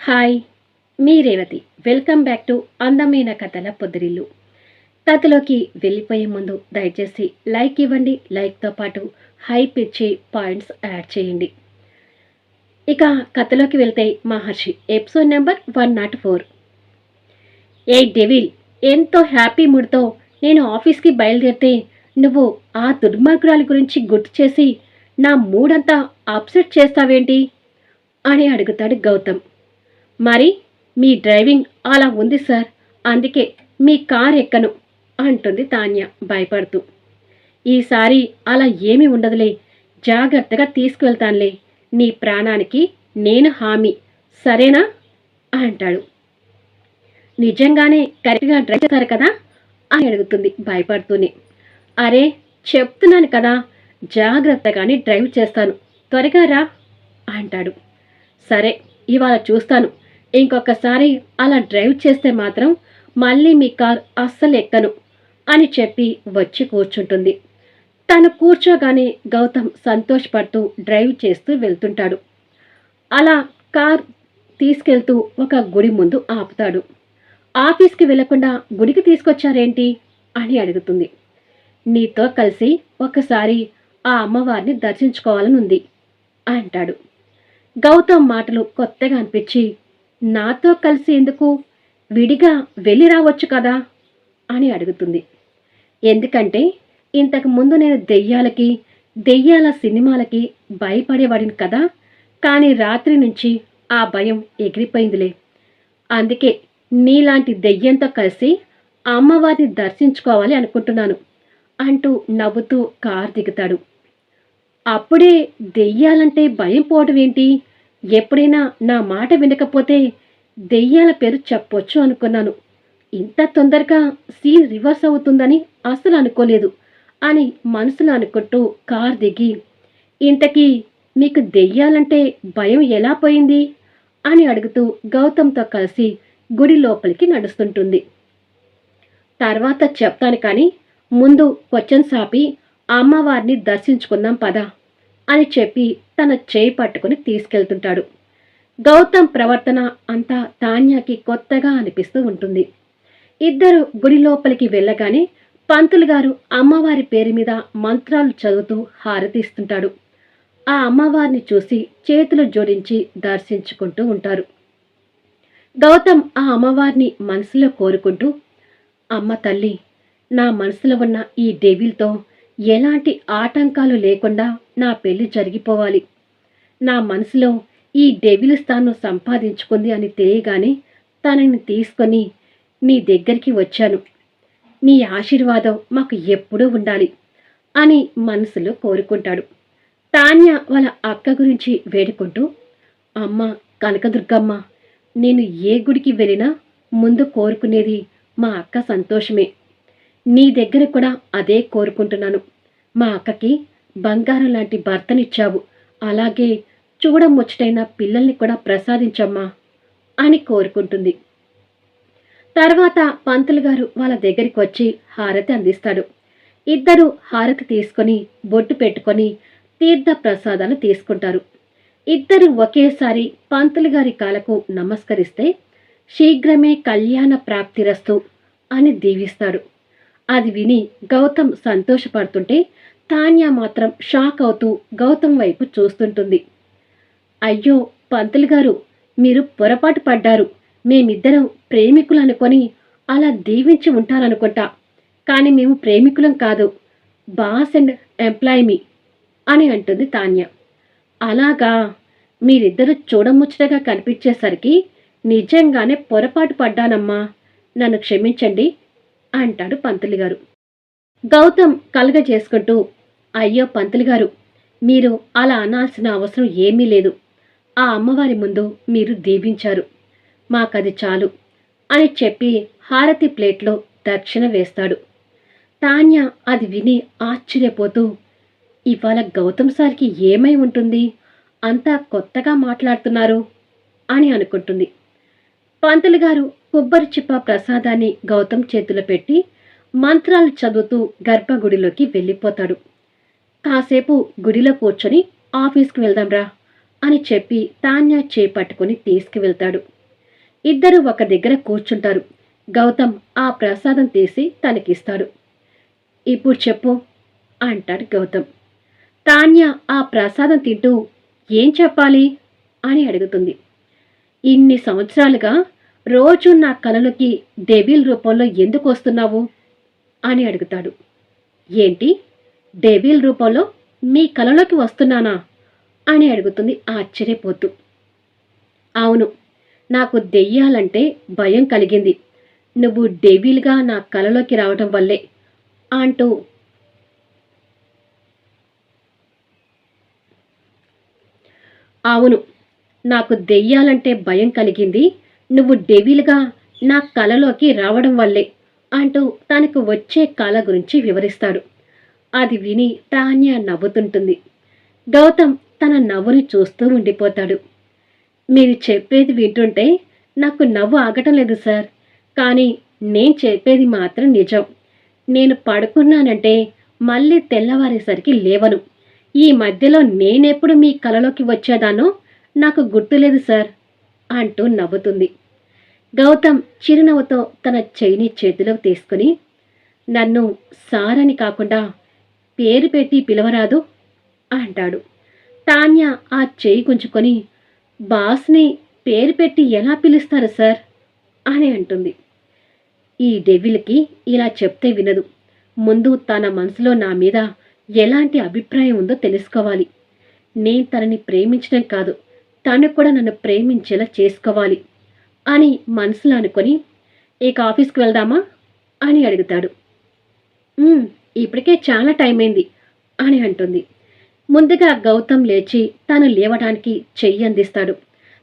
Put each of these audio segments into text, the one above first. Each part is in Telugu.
హాయ్ మీ రేవతి. వెల్కమ్ బ్యాక్ టు అందమైన కథల పొద్దురిల్లు కథలోకి వెళ్ళిపోయే ముందు దయచేసి లైక్ ఇవ్వండి లైక్తో పాటు హైప్ ఇచ్చి పాయింట్స్ యాడ్ చేయండి. ఇక కథలోకి వెళ్తే Maharshi episode number one nought four. ఏ డెవిల్ ఎంతో హ్యాపీ మూడ్తో నేను ఆఫీస్కి బయలుదేరితే నువ్వు ఆ దుర్మార్గురాలి గురించి గుర్తు చేసి నా మూడంతా అప్సెట్ చేస్తావేంటి? అని అడుగుతాడు గౌతమ్. మరి మీ డ్రైవింగ్ అలా ఉంది సార్ అందుకే మీ కార్ ఎక్కను అంటుంది తాన్య భయపడుతూ. ఈసారి అలా ఏమీ ఉండదులే జాగ్రత్తగా తీసుకువెళ్తానులే నీ ప్రాణానికి నేను హామీ సరేనా? అంటాడు. నిజంగానే కరెక్ట్గా డ్రైవ్ చేస్తారు కదా? అని అడుగుతుంది భయపడుతూనే. అరే చెప్తున్నాను కదా జాగ్రత్తగానే డ్రైవ్ చేస్తాను త్వరగా రా అంటాడు. సరే ఇవాళ చూస్తాను. ఇంకొకసారి అలా డ్రైవ్ చేస్తే మాత్రం మళ్ళీ మీ కార్ అస్సలు ఎక్కను అని చెప్పి వచ్చి కూర్చుంటుంది. తను కూర్చోగానే గౌతమ్ సంతోషపడుతూ డ్రైవ్ చేస్తూ వెళ్తుంటాడు. అలా కార్ తీసుకెళ్తూ ఒక గుడి ముందు ఆపుతాడు. ఆఫీస్కి వెళ్ళకుండా గుడికి తీసుకొచ్చారేంటి? అని అడుగుతుంది. నీతో కలిసి ఒకసారి ఆ అమ్మవారిని దర్శించుకోవాలని ఉంది అంటాడు. గౌతమ్ మాటలు కొత్తగా అనిపించి నాతో కలిసి ఎందుకు విడిగా వెళ్ళి రావచ్చు కదా? అని అడుగుతుంది. ఎందుకంటే ఇంతకు ముందు నేను దెయ్యాలకి దెయ్యాల సినిమాలకి భయపడేవాడిని కదా? కానీ రాత్రి నుంచి ఆ భయం ఎగిరిపోయిందిలే. అందుకే నీలాంటి దెయ్యంతో కలిసి అమ్మవారిని దర్శించుకోవాలి అనుకుంటున్నాను అంటూ నవ్వుతూ కారు దిగుతాడు. అప్పుడే దెయ్యాలంటే భయం పోవడం ఏంటి? ఎప్పుడైనా నా మాట వినకపోతే దెయ్యాల పేరు చెప్పొచ్చు అనుకున్నాను. ఇంత తొందరగా సీన్ రివర్స్ అవుతుందని అసలు అనుకోలేదు అని మనసులో అనుకుంటూ కార్ దిగి ఇంతకీ మీకు దెయ్యాలంటే భయం ఎలా పోయింది? అని అడుగుతూ గౌతమ్తో కలిసి గుడి లోపలికి నడుస్తుంటుంది. తర్వాత చెప్తాను కానీ ముందు క్వశ్చన్ సాపి అమ్మవారిని దర్శించుకుందాం పదా. అని చెప్పి తన చేయి పట్టుకుని తీసుకెళ్తుంటాడు. గౌతమ్ ప్రవర్తన అంతా తాన్యాకి కొత్తగా అనిపిస్తూ ఉంటుంది. ఇద్దరు గుడి లోపలికి వెళ్ళగానే పంతులు గారు అమ్మవారి పేరు మీద మంత్రాలు చదువుతూ హారతిస్తుంటాడు. ఆ అమ్మవారిని చూసి చేతులు జోడించి దర్శించుకుంటూ ఉంటారు. గౌతమ్ ఆ అమ్మవారిని మనసులో కోరుకుంటూ అమ్మ తల్లి నా మనసులో ఉన్న ఈ డెవిల్తో ఎలాంటి ఆటంకాలు లేకుండా నా పెళ్ళి జరిగిపోవాలి. నా మనసులో ఈ డెవిల్ స్థానం సంపాదించుకుంది అని తెలియగానే తనని తీసుకొని నీ దగ్గరికి వచ్చాను. నీ ఆశీర్వాదం మాకు ఎప్పుడూ ఉండాలి అని మనసులో కోరుకుంటాడు. తాన్య వాళ్ళ అక్క గురించి వేడుకుంటూ అమ్మ కనకదుర్గమ్మ నేను ఏ గుడికి వెళ్ళినా ముందు కోరుకునేది మా అక్క సంతోషమే. నీ దగ్గర కూడా అదే కోరుకుంటున్నాను. మా అక్కకి బంగారం లాంటి భర్తనిచ్చావు. అలాగే చూడముచ్చటైన పిల్లల్ని కూడా ప్రసాదించమ్మా అని కోరుకుంటుంది. తర్వాత పంతులు గారు వాళ్ళ దగ్గరికి వచ్చి హారతి అందిస్తాడు. ఇద్దరు హారతి తీసుకొని బొట్టు పెట్టుకొని తీర్థ ప్రసాదాలు తీసుకుంటారు. ఇద్దరు ఒకేసారి పంతులు గారి కాలకు నమస్కరిస్తే శీఘ్రమే కళ్యాణ ప్రాప్తిరస్తు అని దీవిస్తాడు. అది విని గౌతమ్ సంతోషపడుతుంటే తాన్య మాత్రం షాక్ అవుతూ గౌతమ్ వైపు చూస్తుంటుంది. అయ్యో పంతులు గారు మీరు పొరపాటు పడ్డారు. మేమిద్దరం ప్రేమికులు అనుకొని అలా దీవించి ఉంటారనుకుంటా. కానీ మేము ప్రేమికులం కాదు. బాస్ అండ్ ఎంప్లాయిమీ అని అంటుంది తాన్య. అలాగా మీరిద్దరు చూడముచ్చటగా కనిపించేసరికి నిజంగానే పొరపాటు పడ్డానమ్మా. నన్ను క్షమించండి అంటాడు పంతులు గారు. గౌతమ్ కలగ చేసుకుంటూ అయ్యో పంతులు గారు మీరు అలా అనాల్సిన అవసరం ఏమీ లేదు. ఆ అమ్మవారి ముందు మీరు దీవించారు మాకది చాలు అని చెప్పి హారతి ప్లేట్లో దక్షిణ వేస్తాడు. తాన్య అది విని ఆశ్చర్యపోతూ ఇవాళ గౌతమ్ సార్కి ఏమై ఉంటుంది? అంతా కొత్తగా మాట్లాడుతున్నారు అని అనుకుంటుంది. పంతులు గారు కొబ్బరి చిప్ప ప్రసాదాన్ని గౌతమ్ చేతిలో పెట్టి మంత్రాలు చదువుతూ గర్భగుడిలోకి వెళ్ళిపోతాడు. కాసేపు గుడిలో కూర్చొని ఆఫీస్కి వెళ్దాంరా అని చెప్పి తాన్య చేపట్టుకుని తీసుకువెళ్తాడు. ఇద్దరు ఒక దగ్గర కూర్చుంటారు. గౌతమ్ ఆ ప్రసాదం తీసి తనకిస్తాడు. ఇప్పుడు చెప్పు అంటాడు గౌతమ్. తాన్య ఆ ప్రసాదం తింటూ ఏం చెప్పాలి? అని అడుగుతుంది. ఇన్ని సంవత్సరాలుగా రోజు నా కలలోకి డెబిల్ రూపంలో ఎందుకు వస్తున్నావు? అని అడుగుతాడు. ఏంటి? డెబిల్ రూపంలో మీ కలలోకి వస్తున్నానా? అని అడుగుతుంది ఆశ్చర్యపోతూ. అవును నాకు దెయ్యాలంటే భయం కలిగింది. నువ్వు డెబిల్గా నా కలలోకి రావటం వల్లే అంటూ అవును నాకు దెయ్యాలంటే భయం కలిగింది. నువ్వు డెవిల్గా నా కలలోకి రావడం వల్లే అంటూ తనకు వచ్చే కళ గురించి వివరిస్తాడు. అది విని తాన్య నవ్వుతుంటుంది. గౌతమ్ తన నవ్వుని చూస్తూ ఉండిపోతాడు. మీరు చెప్పేది వింటుంటే నాకు నవ్వు ఆగటం లేదు సార్ కానీ నేను చెప్పేది మాత్రం నిజం. నేను పడుకున్నానంటే మళ్ళీ తెల్లవారేసరికి లేవను. ఈ మధ్యలో నేనెప్పుడు మీ కలలోకి వచ్చేదానో నాకు గుర్తులేదు సార్ అంటూ నవ్వుతుంది. గౌతమ్ చిరునవ్వుతో తన చెయ్యిని చేతిలోకి తీసుకుని నన్ను సారని కాకుండా పేరు పెట్టి పిలవరాదు అంటాడు. తాన్య ఆ చేయి గుంజుకొని బాస్ని పేరు పెట్టి ఎలా పిలుస్తారు సార్? అని అంటుంది. ఈ డెవిల్కి ఇలా చెప్తే వినదు. ముందు తన మనసులో నా మీద ఎలాంటి అభిప్రాయం ఉందో తెలుసుకోవాలి. నేను తనని ప్రేమించడం కాదు తను కూడా నన్ను ప్రేమించేలా చేసుకోవాలి. అని మనసులో అనుకొని ఇక ఆఫీస్కి వెళ్దామా? అని అడుగుతాడు. ఇప్పటికే చాలా టైం అయింది అని అంటుంది. ముందుగా గౌతమ్ లేచి తను లేవడానికి చెయ్యి అందిస్తాడు.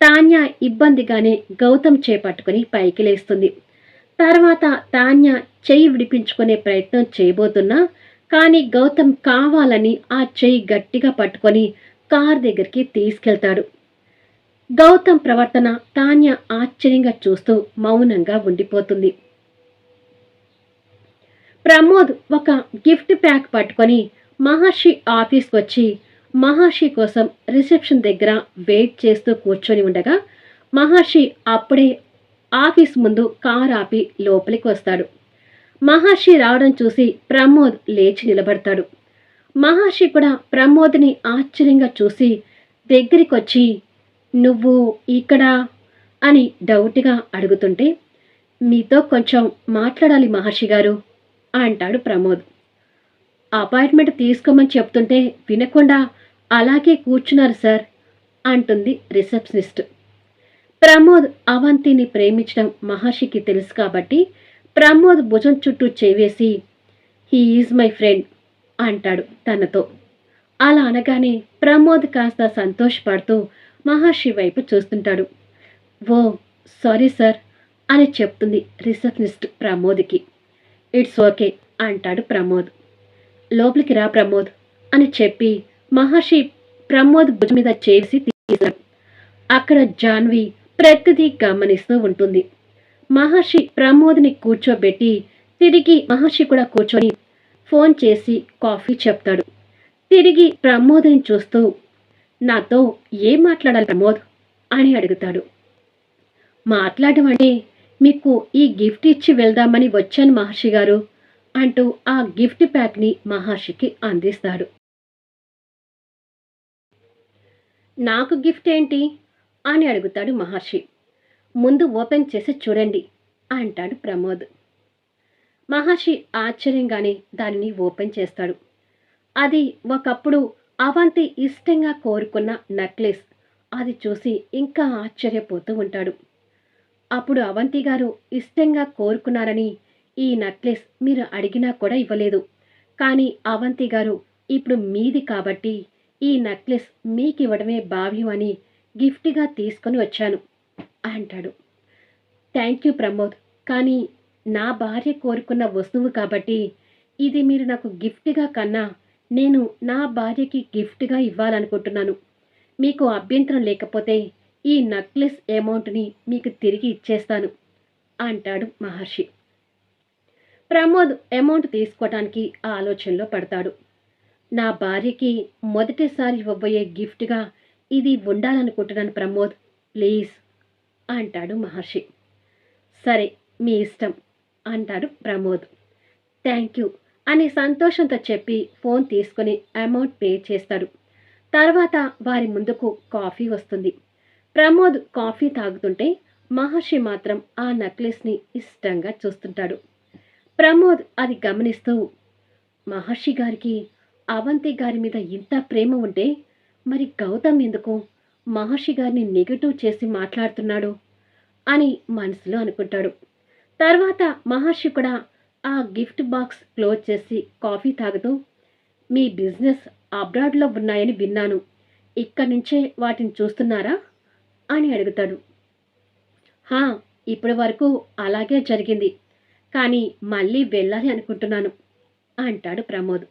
తాన్య ఇబ్బందిగానే గౌతమ్ చేపట్టుకుని పైకి లేస్తుంది. తర్వాత తాన్య చెయ్యి విడిపించుకునే ప్రయత్నం చేయబోతున్నా కానీ గౌతమ్ కావాలని ఆ చెయ్యి గట్టిగా పట్టుకొని కార్ దగ్గరికి తీసుకెళ్తాడు. గౌతమ్ ప్రవర్తన తాన్య ఆశ్చర్యంగా చూస్తూ మౌనంగా ఉండిపోతుంది. ప్రమోద్ ఒక గిఫ్ట్ ప్యాక్ పట్టుకొని మహర్షి ఆఫీస్కి వచ్చి మహర్షి కోసం రిసెప్షన్ దగ్గర వెయిట్ చేస్తూ కూర్చొని ఉండగా మహర్షి అప్పుడే ఆఫీస్ ముందు కార్ ఆపి లోపలికి వస్తాడు. మహర్షి రావడం చూసి ప్రమోద్ లేచి నిలబడతాడు. మహర్షి కూడా ప్రమోద్ని ఆశ్చర్యంగా చూసి దగ్గరికి వచ్చి నువ్వు ఇక్కడ? అని డౌట్గా అడుగుతుంటే మీతో కొంచెం మాట్లాడాలి మహర్షి గారు అంటాడు ప్రమోద్. అపాయింట్మెంట్ తీసుకోమని చెప్తుంటే వినకుండా అలాగే కూర్చున్నారు సార్ అంటుంది రిసెప్షనిస్ట్. ప్రమోద్ అవంతిని ప్రేమించడం మహర్షికి తెలుసు కాబట్టి ప్రమోద్ భుజం చుట్టూ చేవేసి హీ ఈజ్ మై ఫ్రెండ్ అంటాడు తనతో. అలా అనగానే ప్రమోద్ కాస్త సంతోషపడుతూ మహర్షి వైపు చూస్తుంటాడు. ఓ సారీ సార్ అని చెప్తుంది రిసెప్షనిస్ట్ ప్రమోద్కి. ఇట్స్ ఓకే అంటాడు ప్రమోద్. లోపలికి రా ప్రమోద్ అని చెప్పి మహర్షి ప్రమోద్ భుజం మీద చేసి తీశాడు అక్కడ జాన్వి ప్రతిదీ గమనిస్తూ ఉంటుంది. మహర్షి ప్రమోద్ని కూర్చోబెట్టి తిరిగి మహర్షి కూడా కూర్చొని ఫోన్ చేసి కాఫీ చెప్తాడు. తిరిగి ప్రమోద్ని చూస్తూ నాతో ఏం మాట్లాడాలి ప్రమోద్? అని అడుగుతాడు. మాట్లాడమంటే మీకు ఈ గిఫ్ట్ ఇచ్చి వెళ్దామని వచ్చాను మహర్షి గారు అంటూ ఆ గిఫ్ట్ ప్యాక్ని మహర్షికి అందిస్తాడు. నాకు గిఫ్ట్ ఏంటి? అని అడుగుతాడు మహర్షి. ముందు ఓపెన్ చేసి చూడండి అంటాడు ప్రమోద్. మహర్షి ఆశ్చర్యంగానే దానిని ఓపెన్ చేస్తాడు. అది ఒకప్పుడు అవంతి ఇష్టంగా కోరుకున్న నెక్లెస్ అది చూసి ఇంకా ఆశ్చర్యపోతూ ఉంటాడు. అప్పుడు అవంతి గారు ఇష్టంగా కోరుకున్నారని ఈ నెక్లెస్ మీరు అడిగినా కూడా ఇవ్వలేదు. కానీ అవంతి గారు ఇప్పుడు మీది కాబట్టి ఈ నెక్లెస్ మీకు ఇవ్వడమే భావ్యం అని గిఫ్ట్గా తీసుకొని వచ్చాను అంటాడు. Thank you Pramod. కానీ నా భార్య కోరుకున్న వస్తువు కాబట్టి ఇది మీరు నాకు గిఫ్ట్గా కన్నా నేను నా భార్యకి గిఫ్ట్గా ఇవ్వాలనుకుంటున్నాను. మీకు అభ్యంతరం లేకపోతే ఈ నెక్లెస్ అమౌంట్ని మీకు తిరిగి ఇచ్చేస్తాను అంటాడు మహర్షి. ప్రమోద్ అమౌంట్ తీసుకోవటానికి ఆలోచనలో పడతాడు. నా భార్యకి మొదటిసారి ఇవ్వబోయే గిఫ్ట్గా ఇది ఉండాలనుకుంటున్నాను ప్రమోద్ ప్లీజ్ అంటాడు మహర్షి. సరే మీ ఇష్టం అంటాడు ప్రమోద్. Thank you. అని సంతోషంతో చెప్పి ఫోన్ తీసుకొని అమౌంట్ పే చేస్తాడు. తర్వాత వారి ముందుకు కాఫీ వస్తుంది. ప్రమోద్ కాఫీ తాగుతుంటే మహర్షి మాత్రం ఆ నెక్లెస్ని ఇష్టంగా చూస్తుంటాడు. ప్రమోద్ అది గమనిస్తూ మహర్షి గారికి అవంతి గారి మీద ఇంత ప్రేమ ఉంటే మరి గౌతమ్ ఎందుకు మహర్షి గారిని నెగటివ్ చేసి మాట్లాడుతున్నాడు? అని మనసులో అనుకుంటాడు. తర్వాత మహర్షి కూడా ఆ గిఫ్ట్ బాక్స్ క్లోజ్ చేసి కాఫీ తాగుతూ మీ బిజినెస్ అబ్రాడ్లో ఉన్నాయని విన్నాను. ఇక్కడి నుంచే వాటిని చూస్తున్నారా? అని అడుగుతాడు. హా ఇప్పటి వరకు అలాగే జరిగింది. కానీ మళ్ళీ వెళ్ళాలి అనుకుంటున్నాను అంటాడు ప్రమోద్.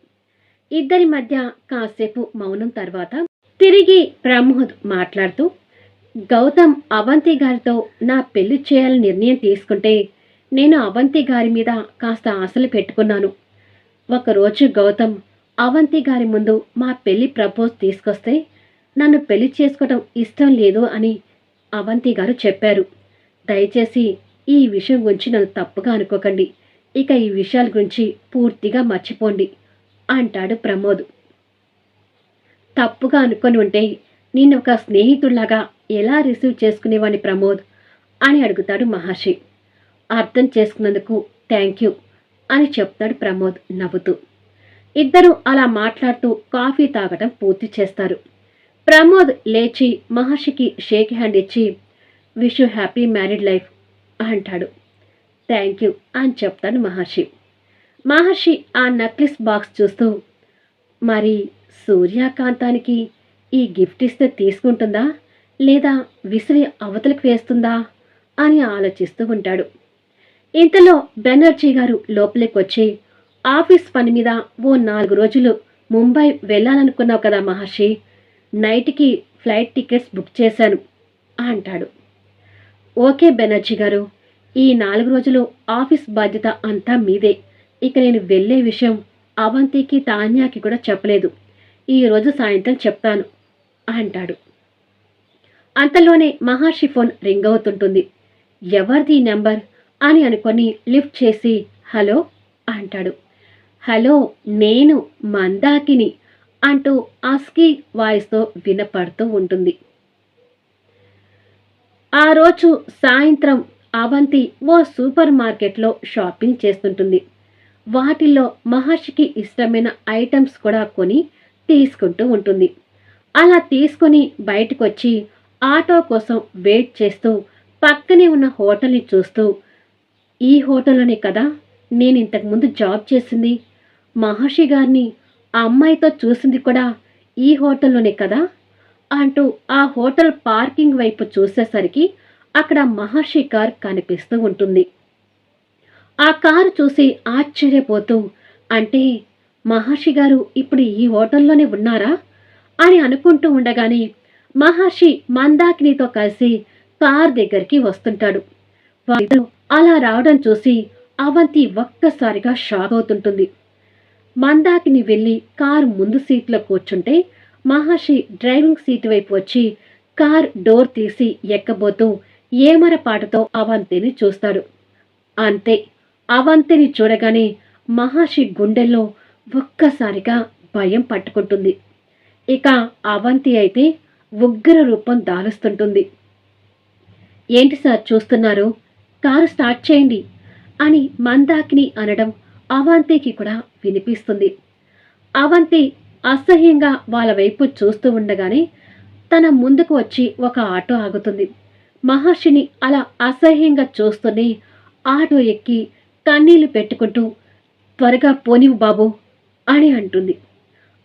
ఇద్దరి మధ్య కాసేపు మౌనం తర్వాత తిరిగి ప్రమోద్ మాట్లాడుతూ గౌతమ్ అవంతి గారితో నా పెళ్ళి చేయాలని నిర్ణయం తీసుకుంటే నేను అవంతి గారి మీద కాస్త ఆశలు పెట్టుకున్నాను. ఒకరోజు గౌతమ్ అవంతి గారి ముందు మా పెళ్ళి ప్రపోజ్ తీసుకొస్తే నన్ను పెళ్ళి చేసుకోవటం ఇష్టం లేదు అని అవంతి గారు చెప్పారు. దయచేసి ఈ విషయం గురించి నన్ను తప్పుగా అనుకోకండి. ఇక ఈ విషయాల గురించి పూర్తిగా మర్చిపోండి అంటాడు ప్రమోద్. తప్పుగా అనుకొని ఉంటే నేను ఒక స్నేహితుల్లాగా ఎలా రిసీవ్ చేసుకునేవాడిని ప్రమోద్ అని అడుగుతాడు మహర్షి. అర్థం చేసుకున్నందుకు థ్యాంక్ యూ అని చెప్తాడు ప్రమోద్ నవ్వుతూ. ఇద్దరు అలా మాట్లాడుతూ కాఫీ తాగటం పూర్తి చేస్తారు. ప్రమోద్ లేచి మహర్షికి షేక్ హ్యాండ్ ఇచ్చి wish you happy married life అంటాడు. థ్యాంక్ యూ అని చెప్తాడు మహర్షి. మహర్షి ఆ నక్లెస్ బాక్స్ చూస్తూ మరి సూర్యకాంతానికి ఈ గిఫ్ట్ ఇస్తే తీసుకుంటుందా? లేదా విసిరి అవతలకు వేస్తుందా? అని ఆలోచిస్తూ ఉంటాడు. ఇంతలో బెనర్జీ గారు లోపలికి వచ్చి ఆఫీస్ పని మీద ఓ నాలుగు రోజులు ముంబై వెళ్ళాలనుకున్నావు కదా మహర్షి నైట్కి ఫ్లైట్ టికెట్స్ బుక్ చేశాను అంటాడు. ఓకే బెనర్జీ గారు ఈ నాలుగు రోజులు ఆఫీస్ బాధ్యత అంతా మీదే. ఇక నేను వెళ్ళే విషయం అవంతికి తాన్యాకి కూడా చెప్పలేదు. ఈరోజు సాయంత్రం చెప్తాను అంటాడు. అంతలోనే మహర్షి ఫోన్ రింగ్ అవుతుంటుంది. ఎవరిది ఈ నెంబర్? అని అనుకొని లిఫ్ట్ చేసి హలో అంటాడు. హలో నేను మందాకిని అంటూ అస్కీ వాయిస్తో వినపడుతూ ఉంటుంది. ఆ రోజు సాయంత్రం అవంతి ఓ సూపర్ మార్కెట్లో షాపింగ్ చేస్తుంటుంది. వాటిల్లో మహర్షికి ఇష్టమైన ఐటమ్స్ కూడా కొని తీసుకుంటూ ఉంటుంది. అలా తీసుకొని బయటకొచ్చి ఆటో కోసం వెయిట్ చేస్తూ పక్కనే ఉన్న హోటల్ని చూస్తూ ఈ హోటల్లోనే కదా నేను ఇంతకుముందు జాబ్ చేసింది. మహర్షి గారిని ఆ అమ్మాయితో చూసింది కూడా ఈ హోటల్లోనే కదా? అంటూ ఆ హోటల్ పార్కింగ్ వైపు చూసేసరికి అక్కడ మహర్షి కార్ కనిపిస్తూ ఉంటుంది. ఆ కారు చూసి ఆశ్చర్యపోతూ అంటే మహర్షి గారు ఇప్పుడు ఈ హోటల్లోనే ఉన్నారా? అని అనుకుంటూ ఉండగానే మహర్షి మందాకినితో కలిసి కార్ దగ్గరికి వస్తుంటాడు. వాళ్ళు అలా రావడం చూసి అవంతి ఒక్కసారిగా షాక్ అవుతుంటుంది. మందాకిని వెళ్ళి కారు ముందు సీట్లో కూర్చుంటే మహర్షి డ్రైవింగ్ సీట్ వైపు వచ్చి కార్ డోర్ తీసి ఎక్కబోతూ ఏమరపాటతో అవంతిని చూస్తాడు. అంతే అవంతిని చూడగానే మహర్షి గుండెల్లో ఒక్కసారిగా భయం పట్టుకుంటుంది. ఇక అవంతి అయితే ఉగ్ర రూపం దాలుస్తుంటుంది. ఏంటి సార్ చూస్తున్నారు? కారు స్టార్ట్ చేయండి అని మందాకిని అనడం అవంతికి కూడా వినిపిస్తుంది. అవంతి అసహ్యంగా వాళ్ళ వైపు చూస్తూ ఉండగానే తన ముందుకు వచ్చి ఒక ఆటో ఆగుతుంది. మహర్షిని అలా అసహ్యంగా చూస్తూనే ఆటో ఎక్కి కన్నీళ్ళు పెట్టుకుంటూ త్వరగా పోనివు బాబు అని అంటుంది.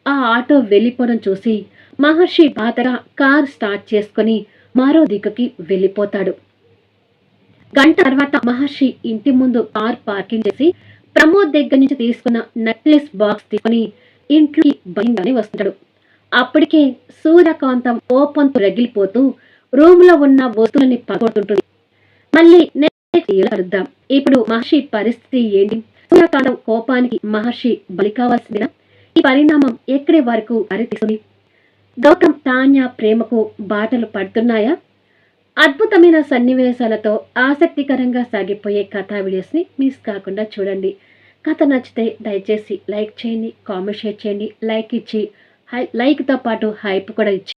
ఆ ఆటో వెళ్ళిపోవడం చూసి మహర్షి బాధగా కార్ స్టార్ట్ చేసుకుని మరో దిక్కుకి వెళ్ళిపోతాడు. గంట తర్వాత మహర్షి ఇంటి ముందు కార్ పార్కింగ్ చేసి ప్రమోద్ దగ్గర నుంచి తీసుకున్న నెక్లెస్ బాక్స్ తీసుకుని ఇంట్లోకి భయంగానే వస్తుంటాడు. అప్పటికే సూర్యకాంతం కోపంతో రగిలిపోతూ రూమ్లో ఉన్న వస్తువులని పగొడుతుంటుంది మళ్ళీ నెక్స్ట్ కలుద్దాం. ఇప్పుడు మహర్షి పరిస్థితి ఏంటి? సూర్యకాంతం కోపానికి మహర్షి బలి కావాల్సిందినా? ఈ పరిణామం ఎక్కడి వరకు అరితీస్తుంది గౌతమ్ తాన్య ప్రేమకు బాటలు పడుతున్నాయా? అద్భుతమైన సన్నివేశాలతో ఆసక్తికరంగా సాగిపోయే కథా వీడియోస్ని మిస్ కాకుండా చూడండి. కథ నచ్చితే దయచేసి లైక్ చేయండి కామెంట్ షేర్ చేయండి లైక్ ఇచ్చి హై లైక్తో పాటు హైప్ కూడా ఇచ్చి